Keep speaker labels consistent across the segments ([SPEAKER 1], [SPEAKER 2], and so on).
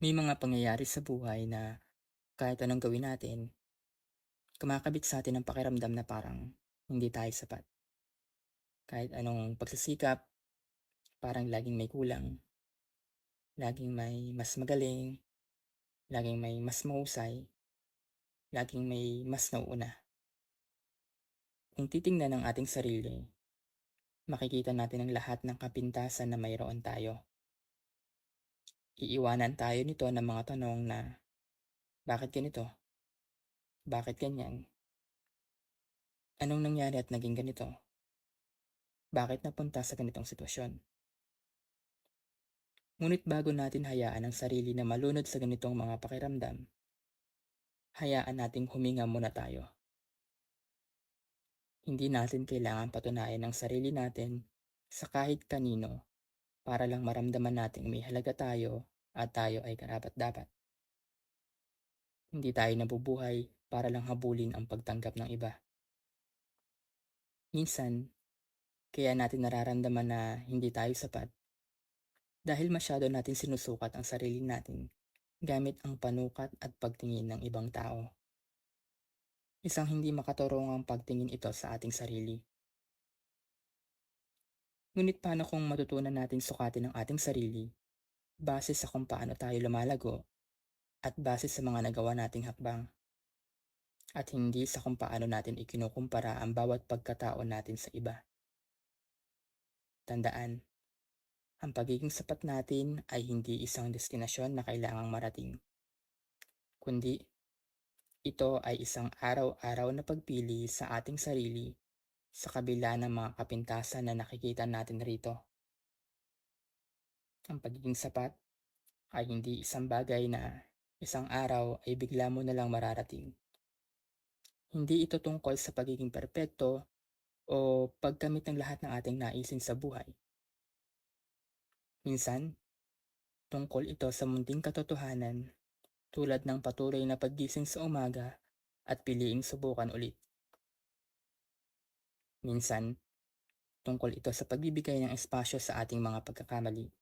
[SPEAKER 1] May mga pangyayari sa buhay na kahit anong gawin natin, kumakabit sa atin ang pakiramdam na parang hindi tayo sapat. Kahit anong pagsisikap, parang laging may kulang. Laging may mas magaling, laging may mas mahusay, laging may mas nauuna. Kung titingnan ang ating sarili, makikita natin ang lahat ng kapintasan na mayroon tayo. Iiwanan tayo nito ng mga tanong na, bakit ganito? Bakit ganyan? Anong nangyari at naging ganito? Bakit napunta sa ganitong sitwasyon? Ngunit bago natin hayaan ang sarili na malunod sa ganitong mga pakiramdam, hayaan nating huminga muna tayo. Hindi natin kailangan patunayan ang sarili natin sa kahit kanino para lang maramdaman nating may halaga tayo at tayo ay karapat-dapat. Hindi tayo nabubuhay para lang habulin ang pagtanggap ng iba. Minsan, kaya natin nararamdaman na hindi tayo sapat dahil masyado natin sinusukat ang sarili natin gamit ang panukat at pagtingin ng ibang tao. Isang hindi makaturungang pagtingin ito sa ating sarili. Ngunit paano kung matutunan natin sukatin ang ating sarili base sa kung paano tayo lumalago at base sa mga nagawa nating hakbang? At hindi sa kung paano natin ikinukumpara ang bawat pagkatao natin sa iba. Tandaan, ang pagiging sapat natin ay hindi isang destinasyon na kailangang marating, kundi ito ay isang araw-araw na pagpili sa ating sarili sa kabila ng mga kapintasan na nakikita natin rito. Ang pagiging sapat ay hindi isang bagay na isang araw ay bigla mo na lang mararating. Hindi ito tungkol sa pagiging perpekto o pagkamit ng lahat ng ating naisin sa buhay. Minsan, tungkol ito sa munting katotohanan tulad ng patuloy na paggising sa umaga at piliing subukan ulit. Minsan, tungkol ito sa pagbibigay ng espasyo sa ating mga pagkakamali.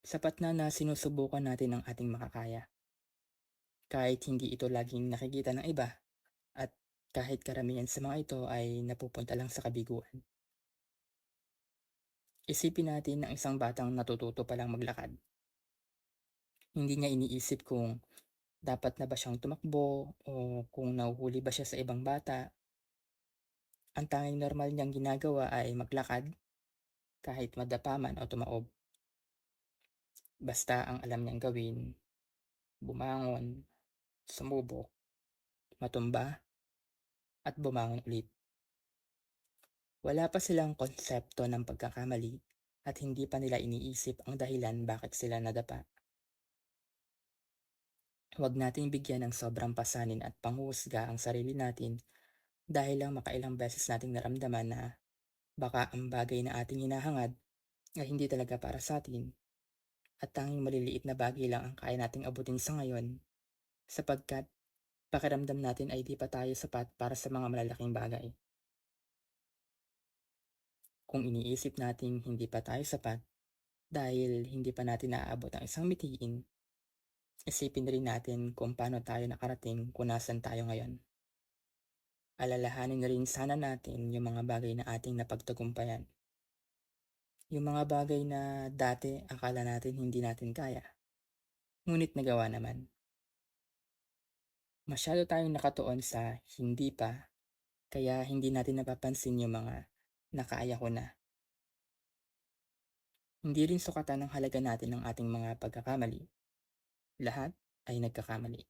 [SPEAKER 1] Sapat na na sinusubukan natin ang ating makakaya. Kahit hindi ito laging nakikita ng iba at kahit karamihan sa mga ito ay napupunta lang sa kabiguan. Isipin natin ng isang batang natututo pa lang maglakad hindi niya iniisip kung dapat na ba siyang tumakbo o kung nahuhuli ba siya sa ibang bata. Ang tanging normal niyang ginagawa ay maglakad kahit madapa man o tumaob. Basta ang alam niyang gawin, bumangon, sumubok, matumba, at bumangon ulit. Wala pa silang konsepto ng pagkakamali at hindi pa nila iniisip ang dahilan bakit sila nadapa. Huwag nating bigyan ng sobrang pasanin at panghuhusga ang sarili natin dahil lang makailang beses nating naramdaman na baka ang bagay na ating hinahangad ay hindi talaga para sa atin at tanging maliliit na bagay lang ang kaya nating abutin sa ngayon sapagkat pakiramdam natin ay di pa tayo sapat para sa mga malalaking bagay. Kung iniisip nating hindi pa tayo sapat dahil hindi pa natin naaabot ang isang mitiin, Isipin rin natin kung paano tayo nakarating kung nasan tayo ngayon. Alalahanin rin sana natin yung mga bagay na ating napagtagumpayan. Yung mga bagay na dati akala natin hindi natin kaya. Ngunit nagawa naman. Masyado tayong nakatuon sa hindi pa, kaya hindi natin napapansin yung mga nakaya ko na. Hindi rin sukatan ng halaga natin ng ating mga pagkakamali lahat ay nagkakamali.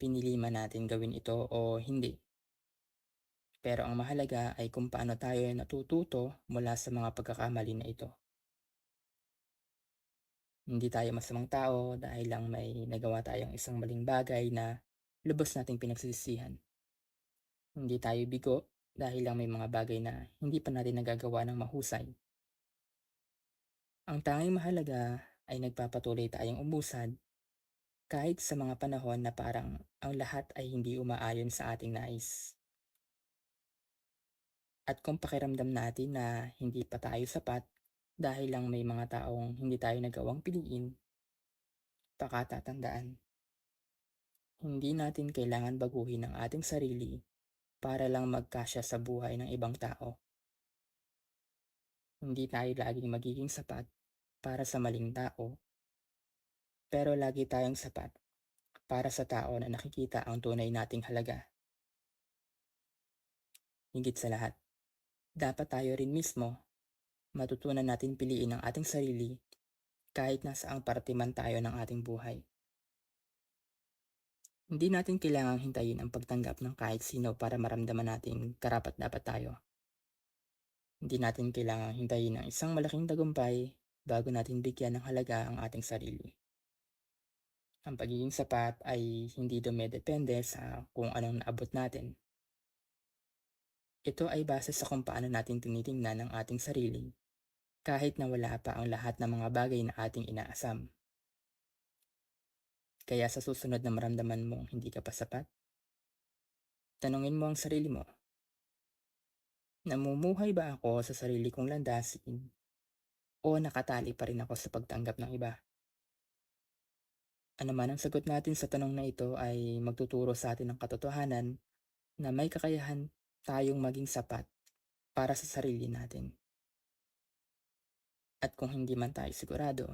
[SPEAKER 1] Pinili man natin gawin ito o hindi. Pero ang mahalaga ay kung paano tayo natututo mula sa mga pagkakamali na ito. Hindi tayo masamang tao dahil lang may nagawa tayong isang maling bagay na lubos nating pinagsisisihan. Hindi tayo bigo dahil lang may mga bagay na hindi pa natin nagagawa ng mahusay. Ang tanging mahalaga ay nagpapatuloy tayong umusad kahit sa mga panahon na parang ang lahat ay hindi umaayon sa ating nais. At kung pakiramdam natin na hindi pa tayo sapat dahil lang may mga taong hindi tayo nagawang piliin, Pakatatandaan, hindi natin kailangan baguhin ang ating sarili para lang magkasya sa buhay ng ibang tao. Hindi tayo laging magiging sapat para sa maling tao, pero lagi tayong sapat para sa tao na nakikita ang tunay nating halaga. Higit sa lahat, dapat tayo rin mismo matutunan natin piliin ang ating sarili kahit nasaang parte man tayo ng ating buhay. Hindi natin kailangang hintayin ang pagtanggap ng kahit sino para maramdaman nating karapat-dapat tayo. Hindi natin kailangang hintayin ang isang malaking tagumpay bago natin bigyan ng halaga ang ating sarili. Ang pagiging sapat ay hindi dumedepende sa kung anong naabot natin. Ito ay base sa kung paano natin tinitingnan ang ating sarili kahit na wala pa ang lahat ng mga bagay na ating inaasam. Kaya sa susunod na maramdaman mong hindi ka pa sapat, tanungin mo ang sarili mo, namumuhay ba ako sa sarili kong landasin o nakatali pa rin ako sa pagtanggap ng iba? Ano man ang sagot natin sa tanong na ito ay magtuturo sa atin ng katotohanan na may kakayahan tayong maging sapat para sa sarili natin. At kung hindi man tayo sigurado,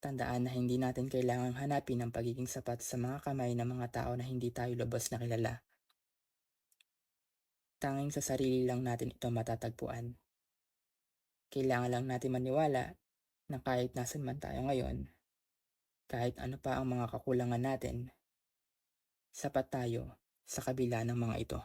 [SPEAKER 1] tandaan na hindi natin kailangang hanapin ang pagiging sapat sa mga kamay ng mga tao na hindi tayo lubos na kilala. Tanging sa sarili lang natin ito matatagpuan. Kailangan lang natin maniwala na kahit nasan man tayo ngayon, kahit ano pa ang mga kakulangan natin, sapat tayo sa kabila ng mga ito.